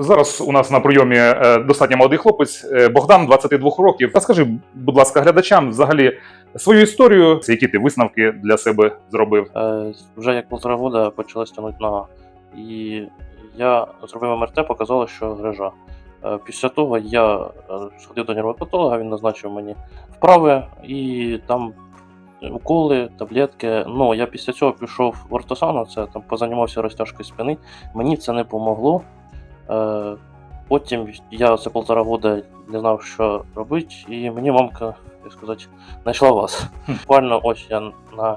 Зараз у нас на прийомі е, достатньо молодий хлопець е, Богдан, 22 років. Розкажи, будь ласка, глядачам взагалі свою історію, які ти висновки для себе зробив. Е, вже як полтора года почалась тягнути нога. І я зробив МРТ, показало, що грижа. Е, Після того я е, сходив до нервопатолога, він назначив мені вправи і там уколи, таблетки. Ну, я після цього пішов в ортосану, це там позанімався розтяжкою спини. Мені це не помогло. Е, Потім я це полтора года не знав, що робити, і мені мамка, як сказати, знайшла вас. Буквально ось я на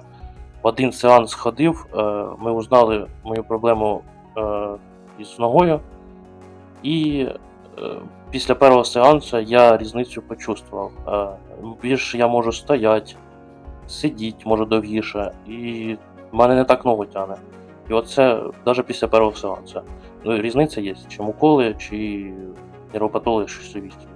один сеанс ходив, е, ми узнали мою проблему е, із ногою, і е, після першого сеансу я різницю почувствував. Е, Більше я можу стояти, сидіти можу довгіше, і в мене не так ногу тягне. І оце навіть після першого сеансу. Ну, різниця є, чи уколи, чи нейропатологи щось совісті.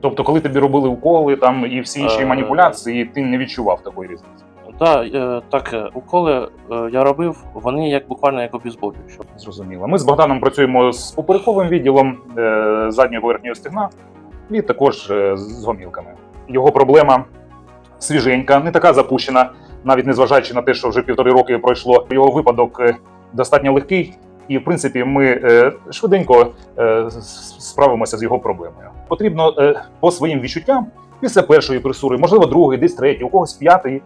Тобто, коли тобі робили уколи там і всі інші Е, маніпуляції, ти не відчував такої різниці. Е, так, е, уколи е, я робив, вони як буквально як обізболюючі. Зрозуміло. Ми з Богданом працюємо з поперековим відділом е, задньої поверхньої стегна і також е, з гомілками. Його проблема свіженька, не така запущена, навіть незважаючи на те, що вже півтори роки пройшло. Його випадок е, достатньо легкий, і в принципі ми е, швиденько е, справимося з його проблемою. Потрібно по своїм відчуттям. Після першої пресури, можливо, другої, десь третій, у когось п'ятий.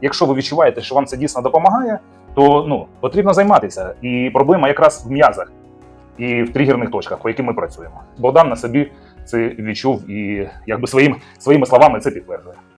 Якщо ви відчуваєте, що вам це дійсно допомагає, то ну потрібно займатися. І проблема якраз в м'язах і в тригерних точках, по яким ми працюємо. Богдан на собі це відчув і якби своїм, своїми словами це підтверджує.